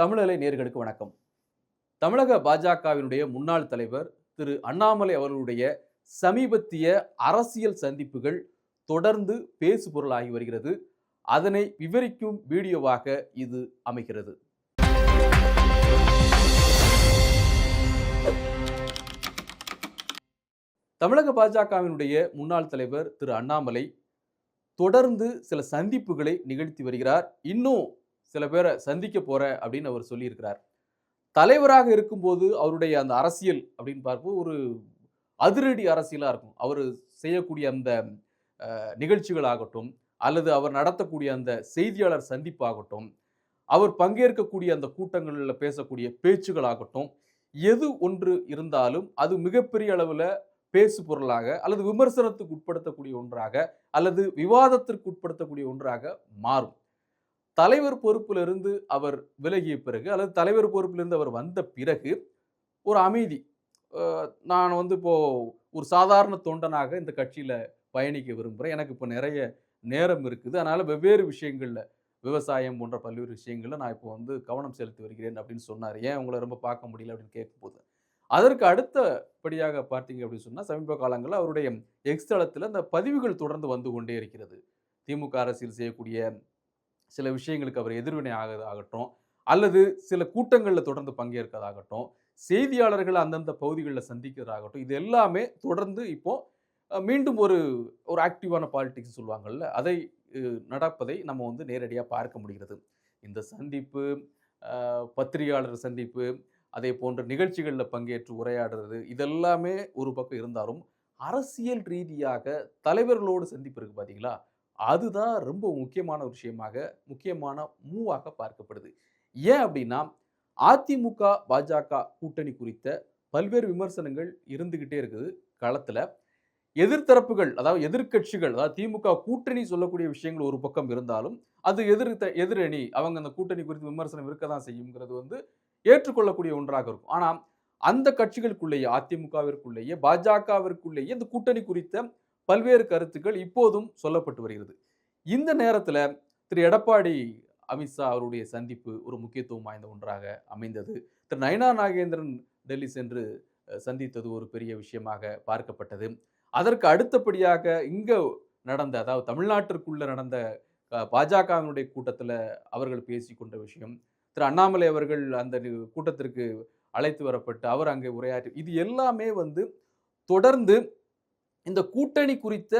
தமிழலை நேர்களுக்கு வணக்கம். தமிழக பாஜகவினுடைய முன்னாள் தலைவர் திரு அண்ணாமலை அவர்களுடைய சமீபத்திய அரசியல் சந்திப்புகள் தொடர்ந்து பேசு பொருளாகி வருகிறது. அதனை விவரிக்கும் வீடியோவாக இது அமைகிறது. தமிழக பாஜகவினுடைய முன்னாள் தலைவர் திரு அண்ணாமலை தொடர்ந்து சில சந்திப்புகளை நிகழ்த்தி வருகிறார். இன்னும் சில பேரை சந்திக்க போகிறேன் அப்படின்னு அவர் சொல்லியிருக்கிறார். தலைவராக இருக்கும்போது அவருடைய அந்த அரசியல் அப்படின்னு பார்ப்போம் ஒரு அதிரடி அரசியலாக இருக்கும். அவர் செய்யக்கூடிய அந்த நிகழ்ச்சிகள் நிகழ்ச்சிகளாகட்டும் அல்லது அவர் நடத்தக்கூடிய அந்த செய்தியாளர் சந்திப்பாகட்டும் அவர் பங்கேற்கக்கூடிய அந்த கூட்டங்களில் பேசக்கூடிய பேச்சுகளாகட்டும் எது ஒன்று இருந்தாலும் அது மிகப்பெரிய அளவில் பேசு பொருளாக அல்லது விமர்சனத்துக்கு உட்படுத்தக்கூடிய ஒன்றாக அல்லது விவாதத்திற்கு உட்படுத்தக்கூடிய ஒன்றாக மாறும். தலைவர் பொறுப்பிலிருந்து அவர் விலகிய பிறகு அல்லது தலைவர் பொறுப்பிலிருந்து அவர் வந்த பிறகு ஒரு அமைதி. நான் வந்து இப்போது ஒரு சாதாரண தொண்டனாக இந்த கட்சியில் பயணிக்க விரும்புகிறேன் எனக்கு இப்போ நிறைய நேரம் இருக்குது. அதனால் வெவ்வேறு விஷயங்களில் விவசாயம் போன்ற பல்வேறு விஷயங்களில் நான் இப்போ வந்து கவனம் செலுத்தி வருகிறேன் அப்படின்னு சொன்னார். ஏன் உங்களை ரொம்ப பார்க்க முடியல அப்படின்னு கேட்கும்போது? அதற்கு அடுத்தபடியாக பார்த்தீங்க அப்படின்னு சொன்னால் சமீப காலங்களில் அவருடைய எக்ஸ் தளத்தில் பதிவுகள் தொடர்ந்து வந்து கொண்டே இருக்கிறது. திமுக அரசியல் செய்யக்கூடிய சில விஷயங்களுக்கு அவர் எதிர்வினை ஆக ஆகட்டும் அல்லது சில கூட்டங்களில் தொடர்ந்து பங்கேற்கிறதாகட்டும் செய்தியாளர்களை அந்தந்த பகுதிகளில் சந்திக்கிறதாகட்டும் இது எல்லாமே தொடர்ந்து இப்போ மீண்டும் ஒரு ஒரு ஆக்டிவான பாலிடிக்ஸ் சொல்லுவாங்கல்ல அதை நடப்பதை நம்ம வந்து நேரடியாக பார்க்க முடிகிறது. இந்த சந்திப்பு பத்திரிகையாளர் சந்திப்பு அதே போன்ற நிகழ்ச்சிகளில் பங்கேற்று உரையாடுறது இதெல்லாமே ஒரு பக்கம் இருந்தாலும் அரசியல் ரீதியாக தலைவர்களோடு சந்திப்பு இருக்குது பார்த்தீங்களா அதுதான் ரொம்ப முக்கியமான விஷயமாக முக்கியமான மூவாக பார்க்கப்படுது. ஏன் அப்படின்னா அதிமுக பாஜக கூட்டணி குறித்த பல்வேறு விமர்சனங்கள் இருந்துகிட்டே இருக்குது களத்தில் எதிர்த்தரப்புகள் அதாவது எதிர்க்கட்சிகள் அதாவது திமுக கூட்டணி சொல்லக்கூடிய விஷயங்கள் ஒரு பக்கம் இருந்தாலும் அது எதிர் எதிரணி அவங்க அந்த கூட்டணி குறித்து விமர்சனம் இருக்க தான் செய்யுங்கிறது வந்து ஏற்றுக்கொள்ளக்கூடிய ஒன்றாக இருக்கும். ஆனால் அந்த கட்சிகளுக்குள்ளேயே அதிமுகவிற்குள்ளேயே பாஜகவிற்குள்ளேயே இந்த கூட்டணி குறித்த பல்வேறு கருத்துக்கள் இப்போதும் சொல்லப்பட்டு வருகிறது. இந்த நேரத்தில் திரு எடப்பாடி அமித்ஷா அவருடைய சந்திப்பு ஒரு முக்கியத்துவம் வாய்ந்த ஒன்றாக அமைந்தது. திரு நயனா நாகேந்திரன் டெல்லி சென்று சந்தித்தது ஒரு பெரிய விஷயமாக பார்க்கப்பட்டது. அதற்கு அடுத்தபடியாக இங்கே நடந்த அதாவது தமிழ்நாட்டிற்குள்ளே நடந்த பாஜகவினுடைய கூட்டத்தில் அவர்கள் பேசி கொண்ட விஷயம் திரு அண்ணாமலை அவர்கள் அந்த கூட்டத்திற்கு அழைத்து வரப்பட்டு அவர் அங்கே உரையாற்றி இது எல்லாமே வந்து தொடர்ந்து இந்த கூட்டணி குறித்த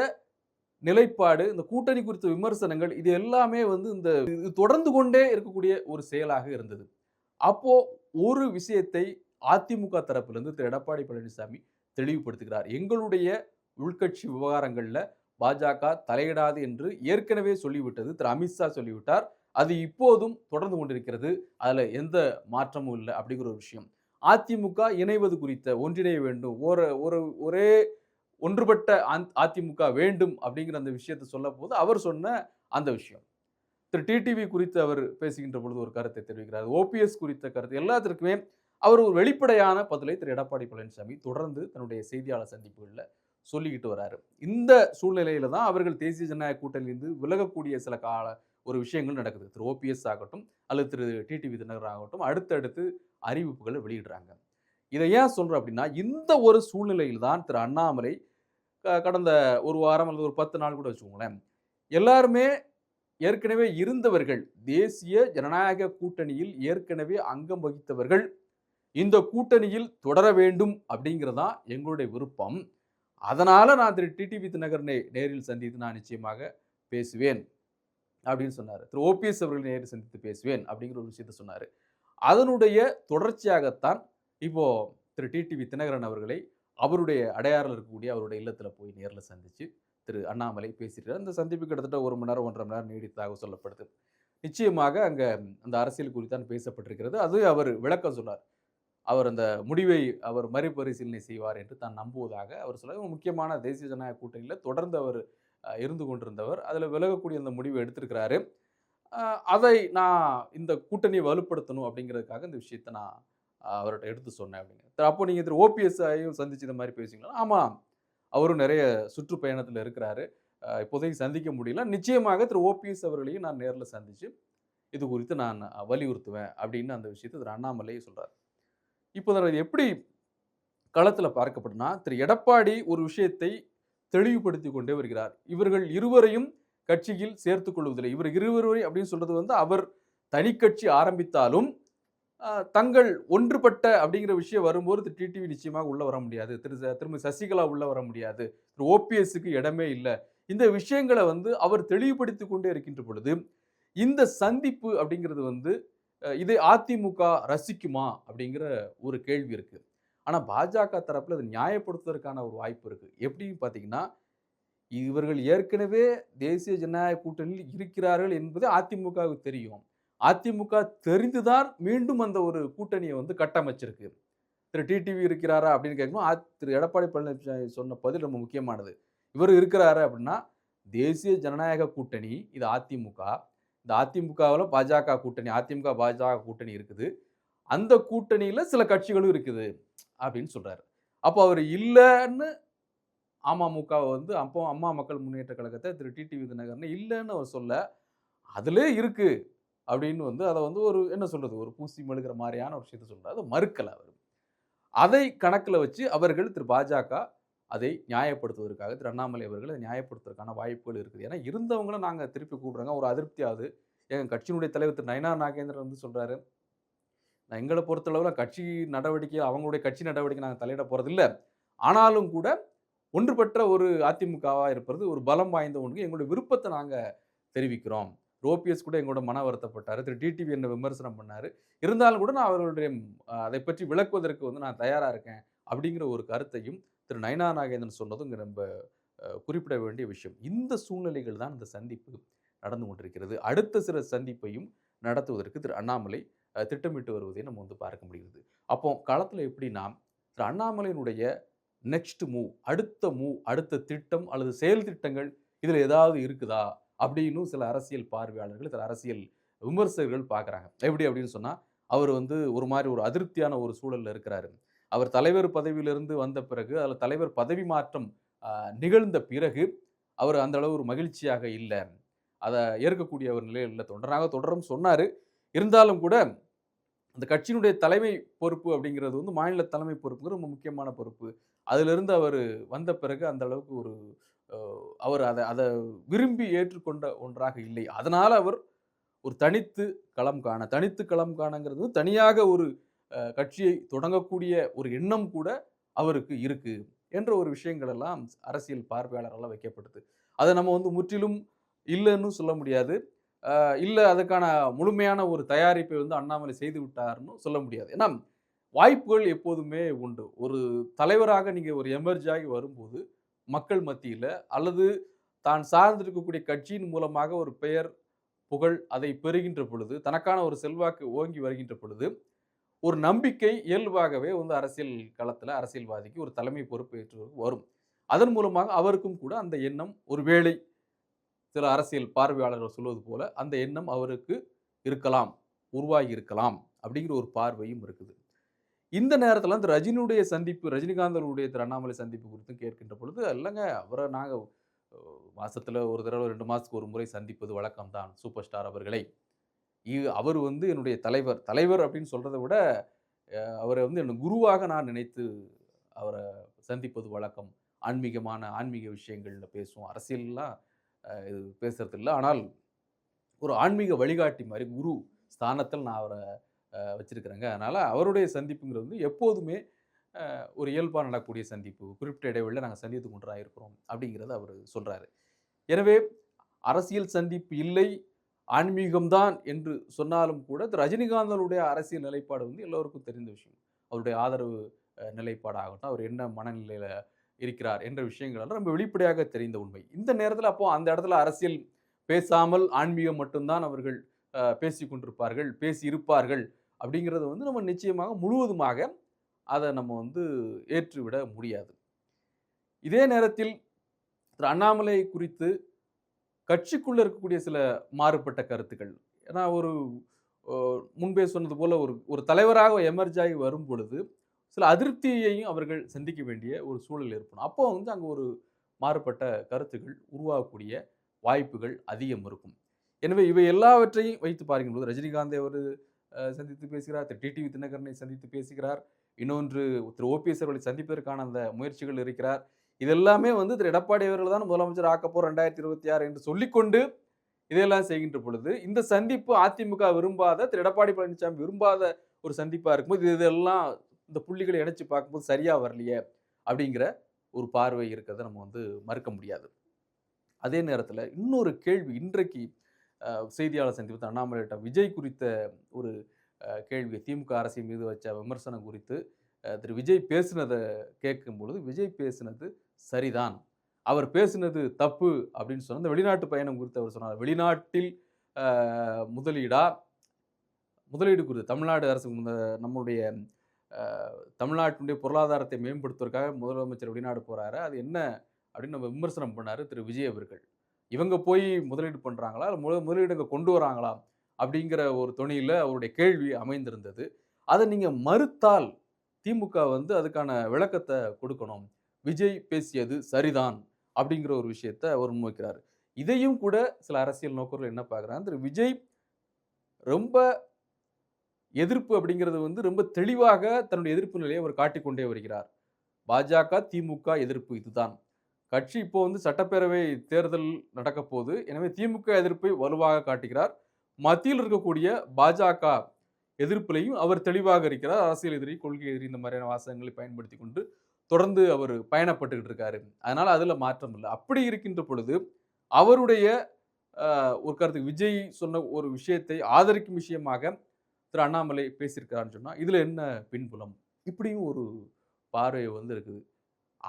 நிலைப்பாடு இந்த கூட்டணி குறித்த விமர்சனங்கள் இது எல்லாமே வந்து இந்த இது தொடர்ந்து கொண்டே இருக்கக்கூடிய ஒரு செயலாக இருந்தது. அப்போ ஒரு விஷயத்தை அதிமுக தரப்பிலிருந்து திரு. எடப்பாடி பழனிசாமி தெளிவுபடுத்துகிறார். எங்களுடைய உள்கட்சி விவகாரங்களில் பாஜக தலையிடாது என்று ஏற்கனவே சொல்லிவிட்டது. திரு. அமித்ஷா சொல்லிவிட்டார். அது இப்போதும் தொடர்ந்து கொண்டிருக்கிறது. அதில் எந்த மாற்றமும் இல்லை அப்படிங்கிற ஒரு விஷயம். அதிமுக இணைவது குறித்த ஒன்றிணைய வேண்டும். ஒரு ஒரு ஒரே ஒன்றுபட்ட அந்- அதிமுக வேண்டும் அப்படிங்கிற அந்த விஷயத்தை சொல்ல போது அவர் சொன்ன அந்த விஷயம். திரு டிடிவி குறித்து அவர் பேசுகின்ற பொழுது ஒரு கருத்தை தெரிவிக்கிறார். ஓபிஎஸ் குறித்த கருத்து எல்லாத்திற்குமே அவர் ஒரு வெளிப்படையான பதிலை திரு எடப்பாடி பழனிசாமி தொடர்ந்து தன்னுடைய செய்தியாளர் சந்திப்புகளில் சொல்லிக்கிட்டு வராரு. இந்த சூழ்நிலையில தான் அவர்கள் தேசிய ஜனநாயக கூட்டணியிலிருந்து விலகக்கூடிய சில கால ஒரு விஷயங்கள் நடக்குது. திரு ஓபிஎஸ் ஆகட்டும் அல்லது திரு டிடிவி தினகர் ஆகட்டும் அடுத்தடுத்து அறிவிப்புகளை வெளியிடுறாங்க. இதை ஏன் சொல்கிறேன் அப்படின்னா இந்த ஒரு சூழ்நிலையில் தான் திரு அண்ணாமலை க- கடந்த ஒரு வாரம் அல்லது ஒரு பத்து நாள் கூட வச்சுக்கோங்களேன். எல்லாருமே ஏற்கனவே இருந்தவர்கள் தேசிய ஜனநாயக கூட்டணியில் ஏற்கனவே அங்கம் வகித்தவர்கள் இந்த கூட்டணியில் தொடர வேண்டும் அப்படிங்கிறதான் எங்களுடைய விருப்பம். அதனால் நான் திரு டிடிவி தினகரனை நேரில் சந்தித்து நான் நிச்சயமாக பேசுவேன் அப்படின்னு சொன்னார். திரு ஓபிஎஸ் அவர்களை நேரில் சந்தித்து பேசுவேன் அப்படிங்கிற ஒரு விஷயத்த சொன்னார். அதனுடைய தொடர்ச்சியாகத்தான் இப்போது திரு டிடிவி தினகரன் அவர்களை அவருடைய அடையாறில் இருக்கக்கூடிய அவருடைய இல்லத்தில் போய் நேரில் சந்தித்து திரு அண்ணாமலை பேசிட்டார் அந்த சந்திப்பு கிட்டத்தட்ட ஒரு மணி நேரம் ஒன்றரை மணி நேரம் நீடித்ததாக சொல்லப்படுது. நிச்சயமாக அங்கே அந்த அரசியல் குறித்தான் பேசப்பட்டிருக்கிறது. அது அவர் விளக்கம் சொன்னார். அவர் அந்த முடிவை அவர் மறுபரிசீலனை செய்வார் என்று தான் நம்புவதாக அவர் சொல்ல முக்கியமான தேசிய ஜனநாயக கூட்டணியில் தொடர்ந்து அவர் இருந்து கொண்டிருந்தவர். அதில் விலகக்கூடிய அந்த முடிவை எடுத்திருக்கிறாரு. அதை நான் இந்த கூட்டணியை வலுப்படுத்தணும் அப்படிங்கிறதுக்காக இந்த விஷயத்தை நான் அவர்கிட்ட எடுத்து சொன்னேன் அப்படிங்க அப்போ நீங்கள் திரு ஓபிஎஸ்ஐயும் சந்திச்சு இந்த மாதிரி பேசுவீங்களா? ஆமாம் அவரும் நிறைய சுற்றுப்பயணத்தில் இருக்கிறாரு. இப்போதைக்கு சந்திக்க முடியல. நிச்சயமாக திரு ஓபிஎஸ் அவர்களையும் நான் நேரில் சந்திச்சு இது குறித்து நான் வலியுறுத்துவேன் அப்படின்னு அந்த விஷயத்தை திரு அண்ணாமலையே சொல்கிறார் இப்போ இது எப்படி களத்தில் பார்க்கப்படுனா திரு எடப்பாடி ஒரு விஷயத்தை தெளிவுபடுத்தி கொண்டே வருகிறார். இவர்கள் இருவரையும் கட்சியில் சேர்த்துக் கொள்வதில்லை. இவர் இருவரை அப்படின்னு சொல்றது வந்து அவர் தனி கட்சி ஆரம்பித்தாலும் தங்கள் ஒன்றுபட்ட அப்படிங்கிற விஷயம் வரும்போது திரு டிடிவி நிச்சயமாக உள்ளே வர முடியாது. திரு ச- திருமதி சசிகலா உள்ளே வர முடியாது. திரு ஓபிஎஸ்க்கு இடமே இல்லை. இந்த விஷயங்களை வந்து அவர் தெளிவுபடுத்தி கொண்டே இருக்கின்ற பொழுது இந்த சந்திப்பு அப்படிங்கிறது வந்து இதை அதிமுக ரசிக்குமா அப்படிங்கிற ஒரு கேள்வி இருக்கு. ஆனால் பாஜக தரப்பில் அதை நியாயப்படுத்துவதற்கான ஒரு வாய்ப்பு இருக்கு. எப்படின்னு பார்த்தீங்கன்னா இவர்கள் ஏற்கனவே தேசிய ஜனநாயக கூட்டணியில் இருக்கிறார்கள் என்பது அதிமுகவுக்கு தெரியும். அதிமுக தெரிந்துதான் மீண்டும் அந்த ஒரு கூட்டணியை வந்து கட்டமைச்சிருக்கு. திரு டிடிவி இருக்கிறாரா அப்படின்னு கேட்கணும். திரு எடப்பாடி பழனிசாமி சொன்ன பதில் ரொம்ப முக்கியமானது. இவர் இருக்கிறாரு அப்படின்னா தேசிய ஜனநாயக கூட்டணி இது அதிமுக. இந்த அதிமுகவில் பாஜக கூட்டணி அதிமுக பாஜக கூட்டணி இருக்குது. அந்த கூட்டணியில் சில கட்சிகளும் இருக்குது அப்படின்னு சொல்கிறாரு அப்போ அவர் இல்லைன்னு அமமுகவை வந்து அப்போ அம்மா மக்கள் முன்னேற்ற கழகத்தை திரு டிடிவி தினகரன் இல்லைன்னு அவர் சொல்ல அதிலே இருக்குது அப்படின்னு வந்து அதை வந்து ஒரு என்ன சொல்கிறது ஒரு பூசி மெழுகிற மாதிரியான ஒரு விஷயத்தை சொல்கிறார் அதை மறுக்கலை அவர். அதை கணக்கில் வச்சு அவர்கள் திரு பாஜக அதை நியாயப்படுத்துவதற்காக திரு அண்ணாமலை அவர்கள் அதை நியாயப்படுத்துவதற்கான வாய்ப்புகள் இருக்குது. ஏன்னா இருந்தவங்களும் நாங்கள் திருப்பி கூப்பிடுறாங்க. ஒரு அதிருப்தியாவது எங்கள் கட்சியினுடைய தலைவர் திரு நயனா நாகேந்திரன் வந்து சொல்கிறாரு நான் எங்களை பொறுத்தளவில் கட்சி நடவடிக்கை அவங்களுடைய கட்சி நடவடிக்கை நாங்கள் தலையிட போறதில்ல. ஆனாலும் கூட ஒன்றுபட்ட ஒரு அதிமுகவாக இருப்பது ஒரு பலம் வாய்ந்த ஒன்று. எங்களுடைய விருப்பத்தை நாங்கள் தெரிவிக்கிறோம். ஓபிஎஸ் கூட எங்களோட மன வருத்தப்பட்டார். திரு டிடிவி என்ன விமர்சனம் பண்ணார். இருந்தாலும் கூட நான் அவர்களுடைய அதை பற்றி விளக்குவதற்கு வந்து நான் தயாராக இருக்கேன் அப்படிங்கிற ஒரு கருத்தையும் திரு நயனா நாகேந்திரன் சொன்னதும் இங்கே நம்ம குறிப்பிட வேண்டிய விஷயம். இந்த சூழ்நிலைகள் தான் இந்த சந்திப்பு நடந்து கொண்டிருக்கிறது. அடுத்த சில சந்திப்பையும் நடத்துவதற்கு திரு அண்ணாமலை திட்டமிட்டு வருவதை நம்ம வந்து பார்க்க முடிகிறது. அப்போ களத்தில் எப்படின்னா திரு அண்ணாமலையினுடைய நெக்ஸ்ட் மூவ் அடுத்த மூவ் அடுத்த திட்டம் அல்லது செயல் திட்டங்கள் இதில் ஏதாவது இருக்குதா? அப்படின்னு சில அரசியல் பார்வையாளர்கள் சில அரசியல் விமர்சகர்கள் பார்க்குறாங்க. எப்படி அப்படின்னு சொன்னால் அவர் வந்து ஒரு மாதிரி ஒரு அதிருப்தியான ஒரு சூழலில் இருக்கிறாரு. அவர் தலைவர் பதவியிலிருந்து வந்த பிறகு அதில் தலைவர் பதவி மாற்றம் நிகழ்ந்த பிறகு அவர் அந்த அளவு ஒரு மகிழ்ச்சியாக இல்லை. அதை ஏற்கக்கூடிய ஒரு நிலையில் இல்லை தொடராக தொடரும் சொன்னார். இருந்தாலும் கூட அந்த கட்சியினுடைய தலைமை பொறுப்பு அப்படிங்கிறது வந்து மாநில தலைமை பொறுப்புங்கிறது ரொம்ப முக்கியமான பொறுப்பு. அதிலிருந்து அவர் வந்த பிறகு அந்த அளவுக்கு ஒரு அவர் அதை அதை விரும்பி ஏற்றுக்கொண்ட ஒன்றாக இல்லை. அதனால் அவர் ஒரு தனித்து களம் காண தனித்து களம் காணங்கிறது தனியாக ஒரு கட்சியை தொடங்கக்கூடிய ஒரு எண்ணம் கூட அவருக்கு இருக்குது என்ற ஒரு விஷயங்கள் எல்லாம் அரசியல் பார்வையாளரெல்லாம் வைக்கப்படுது அதை நம்ம வந்து முற்றிலும் இல்லைன்னு சொல்ல முடியாது. இல்லை அதுக்கான முழுமையான ஒரு தயாரிப்பை வந்து அண்ணாமலை செய்து விட்டார்னு சொல்ல முடியாது. ஏன்னா வாய்ப்புகள் எப்போதுமே உண்டு. ஒரு தலைவராக நீங்கள் ஒரு எமர்ஜ் ஆகி வரும்போது மக்கள் மத்தியில் அல்லது தான் சார்ந்திருக்கக்கூடிய கட்சியின் மூலமாக ஒரு பெயர் புகழ் அதை பெறுகின்ற பொழுது தனக்கான ஒரு செல்வாக்கு ஓங்கி வருகின்ற பொழுது ஒரு நம்பிக்கை இயல்பாகவே வந்து அரசியல் களத்தில் அரசியல்வாதிக்கு ஒரு தலைமை பொறுப்பேற்று வரும். அதன் மூலமாக அவருக்கும் கூட அந்த எண்ணம் ஒருவேளை சில அரசியல் பார்வையாளர்கள் சொல்வது போல அந்த எண்ணம் அவருக்கு இருக்கலாம் உருவாகி இருக்கலாம் அப்படிங்கிற ஒரு பார்வையும் இருக்குது. இந்த நேரத்தில் அந்த ரஜினியுடைய சந்திப்பு ரஜினிகாந்தனுடைய திரு அண்ணாமலை சந்திப்பு குறித்தும் கேட்கின்ற பொழுது இல்லைங்க அவரை நாங்கள் மாதத்தில் ஒரு தடவை ரெண்டு மாதத்துக்கு ஒரு முறை சந்திப்பது வழக்கம்தான் சூப்பர் ஸ்டார் அவர்களை. இ- அவர் வந்து என்னுடைய தலைவர் தலைவர் அப்படின்னு சொல்கிறத விட அவரை வந்து என் குருவாக நான் நினைத்து அவரை சந்திப்பது வழக்கம். ஆன்மீகமான ஆன்மீக விஷயங்கள்ல பேசுவோம். அரசியல்லாம் இது பேசுறது இல்லை ஆனால் ஒரு ஆன்மீக வழிகாட்டி மாதிரி குரு ஸ்தானத்தில் நான் அவரை வச்சுருக்கிறாங்க. அதனால் அவருடைய சந்திப்புங்கிறது வந்து எப்போதுமே ஒரு இயல்பாக நடக்கக்கூடிய சந்திப்பு. குறிப்பிட்ட இடைவெளியில் நாங்கள் சந்தித்து கொண்டு இருக்கிறோம் அப்படிங்கிறத அவர் சொல்கிறாரு எனவே அரசியல் சந்திப்பு இல்லை ஆன்மீகம்தான் என்று சொன்னாலும் கூட திரு ரஜினிகாந்தனுடைய அரசியல் நிலைப்பாடு வந்து எல்லோருக்கும் தெரிந்த விஷயம். அவருடைய ஆதரவு நிலைப்பாடாகட்டும் அவர் என்ன மனநிலையில் இருக்கிறார் என்ற விஷயங்கள் ரொம்ப வெளிப்படையாக தெரிந்த உண்மை. இந்த நேரத்தில் அப்போது அந்த இடத்துல அரசியல் பேசாமல் ஆன்மீகம் மட்டும்தான் அவர்கள் பேசி கொண்டிருப்பார்கள் பேசி இருப்பார்கள் அப்படிங்கிறத வந்து நம்ம நிச்சயமாக முழுவதுமாக அதை நம்ம வந்து ஏற்றுவிட முடியாது. இதே நேரத்தில் திரு அண்ணாமலை குறித்து கட்சிக்குள்ளே இருக்கக்கூடிய சில மாறுபட்ட கருத்துக்கள். ஏன்னா ஒரு முன்பே சொன்னது போல் ஒரு ஒரு தலைவராக எமர்ஜ் ஆகி வரும் பொழுது சில அதிருப்தியையும் அவர்கள் சந்திக்க வேண்டிய ஒரு சூழல் ஏற்படும். அப்போ வந்து அங்கே ஒரு மாறுபட்ட கருத்துக்கள் உருவாகக்கூடிய வாய்ப்புகள் அதிகம் இருக்கும். எனவே இவை எல்லாவற்றையும் வைத்து பார்க்கும்போது ரஜினிகாந்தை அவர் சந்தித்து பேசுகிறார். திரு. டிடிவி தினகரனை சந்தித்து பேசுகிறார். இன்னொன்று திரு. ஓபிஎஸ் அவர்களை சந்திப்பதற்கான அந்த முயற்சிகள் இருக்கிறார். இதெல்லாமே வந்து திரு. எடப்பாடி அவர்கள் தான் முதலமைச்சர் ஆக்கப்போ ரெண்டாயிரத்தி இருபத்தி ஆறு என்று சொல்லிக்கொண்டு இதையெல்லாம் செய்கின்ற பொழுது இந்த சந்திப்பு அதிமுக விரும்பாத திரு. எடப்பாடி பழனிசாமி விரும்பாத ஒரு சந்திப்பாக இருக்கும்போது இது இதெல்லாம் இந்த புள்ளிகளை இணைச்சு பார்க்கும்போது சரியாக வரலையே அப்படிங்கிற ஒரு பார்வை இருக்கிறத நம்ம வந்து மறுக்க முடியாது. அதே நேரத்தில் இன்னொரு கேள்வி இன்றைக்கு செய்தியாளர் சந்திப்பு அண்ணாமலையிட்ட விஜய் குறித்த ஒரு கேள்வியை கேள்வி திமுக அரசின் மீது வச்ச விமர்சனம் குறித்து திரு விஜய் பேசினதை கேட்கும் பொழுது விஜய் பேசினது சரிதான். அவர் பேசினது தப்பு அப்படின்னு சொன்ன இந்த வெளிநாட்டு பயணம் குறித்து அவர் சொன்னார். வெளிநாட்டில் முதலீடா? முதலீடு குறித்து தமிழ்நாடு அரசு நம்மளுடைய தமிழ்நாட்டினுடைய பொருளாதாரத்தை மேம்படுத்துவதற்காக முதலமைச்சர் வெளிநாடு போகிறாரு அது என்ன? அப்படின்னு நம்ம விமர்சனம் பண்ணாரு திரு விஜய் அவர்கள். இவங்க போய் முதலீடு பண்ணுறாங்களா இல்லை முத முதலீடு இங்கே கொண்டு வராங்களா? அப்படிங்கிற ஒரு துணியில் அவருடைய கேள்வி அமைந்திருந்தது. அதை நீங்கள் மறுத்தால் திமுக வந்து அதுக்கான விளக்கத்தை கொடுக்கணும். விஜய் பேசியது சரிதான் அப்படிங்கிற ஒரு விஷயத்தை அவர் முன்வைக்கிறார். இதையும் கூட சில அரசியல் நோக்கர்கள் என்ன பார்க்குறாங்க? திரு விஜய் ரொம்ப எதிர்ப்பு அப்படிங்கிறது வந்து ரொம்ப தெளிவாக தன்னுடைய எதிர்ப்பு நிலையை அவர் காட்டிக்கொண்டே வருகிறார். பாஜக திமுக எதிர்ப்பு இதுதான். கட்சி இப்போ வந்து சட்டப்பேரவை தேர்தல் நடக்க போகுது எனவே திமுக எதிர்ப்பை வலுவாக காட்டுகிறார். மத்தியில் இருக்கக்கூடிய பாஜக எதிர்ப்பிலையும் அவர் தெளிவாக இருக்கிறார். அரசியல் எதிரி கொள்கை எதிரி இந்த மாதிரியான வாசகங்களை பயன்படுத்தி கொண்டு தொடர்ந்து அவர் பயணப்பட்டுக்கிட்டு இருக்காரு. அதனால் அதில் மாற்றம் இல்லை. அப்படி இருக்கின்ற பொழுது அவருடைய ஒரு கருத்து விஜய் சொன்ன ஒரு விஷயத்தை ஆதரிக்கும் விஷயமாக திரு அண்ணாமலை பேசியிருக்கிறான்னு சொன்னால் இதில் என்ன பின்புலம்? இப்படியும் ஒரு பார்வை வந்து இருக்குது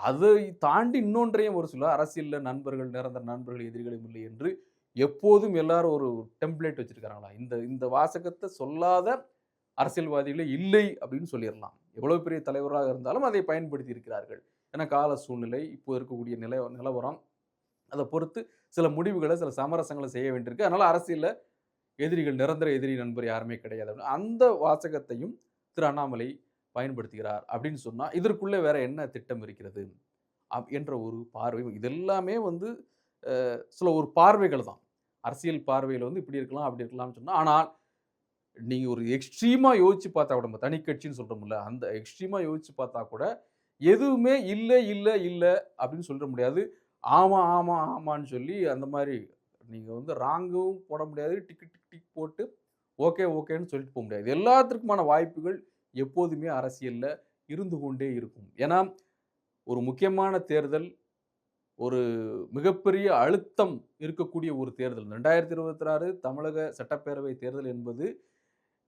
அதை தாண்டி இன்னொன்றையும் ஒரு சில அரசியலில் நண்பர்கள் நிரந்தர நண்பர்கள் எதிரிகளும் இல்லை என்று எப்போதும் எல்லாரும் ஒரு டெம்ப்ளேட் வச்சுருக்காங்களா இந்த இந்த வாசகத்தை சொல்லாத அரசியல்வாதிகளே இல்லை அப்படின்னு சொல்லிடலாம். எவ்வளோ பெரிய தலைவராக இருந்தாலும் அதை பயன்படுத்தி இருக்கிறார்கள். ஏன்னா கால சூழ்நிலை இப்போ இருக்கக்கூடிய நில நிலவரம் அதை பொறுத்து சில முடிவுகளை சில சமரசங்களை செய்ய வேண்டியிருக்கு. அதனால் அரசியலில் எதிரிகள் நிரந்தர எதிரி நண்பர் யாருமே கிடையாது. அந்த வாசகத்தையும் திரு அண்ணாமலை பயன்படுத்துகிறார் அப்படின்னு சொன்னால் இதற்குள்ளே வேற என்ன திட்டம் இருக்கிறது? அப்- என்ற ஒரு பார்வை இதெல்லாமே வந்து சில ஒரு பார்வைகள் தான். அரசியல் பார்வையில் வந்து இப்படி இருக்கலாம் அப்படி இருக்கலாம்னு சொன்னால் ஆனால் நீங்கள் ஒரு எக்ஸ்ட்ரீமாக யோசிச்சு பார்த்தா கூட நம்ம தனி கட்சின்னு சொல்கிறோம்ல அந்த எக்ஸ்ட்ரீமாக யோசிச்சு பார்த்தா கூட எதுவுமே இல்லை இல்லை இல்லை அப்படின்னு சொல்லிட முடியாது. ஆமாம் ஆமாம் ஆமான்னு சொல்லி அந்த மாதிரி நீங்கள் வந்து ராங்கும் போட முடியாது டிக் டிக் டிக் போட்டு ஓகே ஓகேன்னு சொல்லிட்டு போக முடியாது. எல்லாத்திற்குமான வாய்ப்புகள் எப்போதுமே அரசியலில் இருந்து கொண்டே இருக்கும். ஏன்னா ஒரு முக்கியமான தேர்தல் ஒரு மிகப்பெரிய அழுத்தம் இருக்கக்கூடிய ஒரு தேர்தல். ரெண்டாயிரத்தி இருபத்தி ஆறு தமிழக சட்டப்பேரவை தேர்தல் என்பது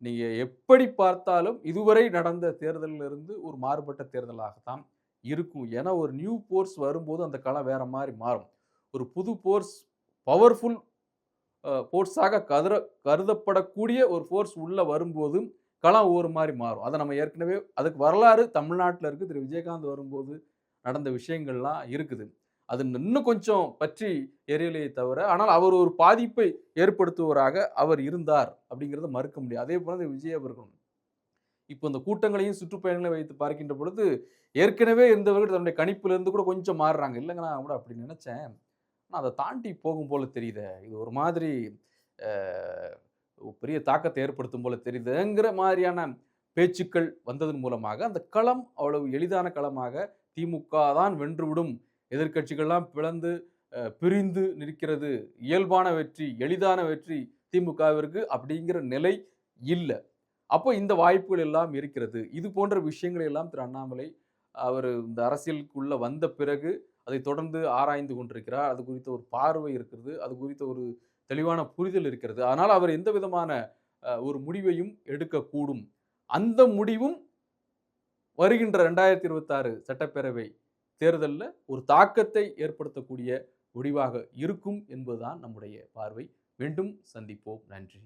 நீங்கள் எப்படி பார்த்தாலும் இதுவரை நடந்த தேர்தலில் இருந்து ஒரு மாறுபட்ட தேர்தலாகத்தான் இருக்கும். ஏன்னா ஒரு நியூ போர்ஸ் வரும்போது அந்த களம் வேற மாதிரி மாறும். ஒரு புது போர்ஸ் பவர்ஃபுல் ஃபோர்ஸாக கருத கருதப்படக்கூடிய ஒரு ஃபோர்ஸ் உள்ளே வரும்போதும் களம் ஒரு மாதிரி மாறும். அதை நம்ம ஏற்கனவே அதுக்கு வரலாறு தமிழ்நாட்டில் இருக்கு. திரு. விஜயகாந்த் வரும்போது நடந்த விஷயங்கள்லாம் இருக்குது. அது இன்னும் கொஞ்சம் பற்றி எரியலையே தவிர ஆனால் அவர் ஒரு பாதிப்பை ஏற்படுத்துவராக அவர் இருந்தார் அப்படிங்கிறத மறுக்க முடியாது. அதே போல விஜய் அவர்களும். இப்போ இந்த கூட்டங்களையும் சுற்றுப்பயணங்களையும் வைத்து பார்க்கின்ற பொழுது ஏற்கனவே இருந்தவர்கள் தன்னுடைய கணிப்பிலிருந்து கூட கொஞ்சம் மாறுறாங்க. இல்லைங்க நான் கூட அப்படி நினச்சேன். ஆனால் அதை தாண்டி போகும் போல தெரியுதே. இது ஒரு மாதிரி பெரிய தாக்கத்தை ஏற்படுத்தும் போல தெரியுதுங்கிற மாதிரியான பேச்சுக்கள் வந்ததன் மூலமாக அந்த களம் அவ்வளவு எளிதான களமாக திமுக தான் வென்றுவிடும். எதிர்க்கட்சிகள்லாம் பிளந்து பிரிந்து நிற்கிறது. இயல்பான வெற்றி எளிதான வெற்றி திமுகவிற்கு அப்படிங்கிற நிலை இல்லை. அப்போ இந்த வாய்ப்புகள் எல்லாம் இருக்கிறது. இது போன்ற விஷயங்களை எல்லாம் திரு அண்ணாமலை அவர் இந்த அரசியலுக்குள்ளே வந்த பிறகு அதை தொடர்ந்து ஆராய்ந்து கொண்டிருக்கிறார். அது குறித்த ஒரு பார்வை இருக்கிறது. அது குறித்த ஒரு தெளிவான புரிதல் இருக்கிறது. ஆனால் அவர் எந்த விதமான ஒரு முடிவையும் எடுக்கக்கூடும். அந்த முடிவும் வருகின்ற ரெண்டாயிரத்தி இருபத்தாறு சட்டப்பேரவை தேர்தலில் ஒரு தாக்கத்தை ஏற்படுத்தக்கூடிய முடிவாக இருக்கும் என்பதுதான் நம்முடைய பார்வை. மீண்டும் சந்திப்போம். நன்றி.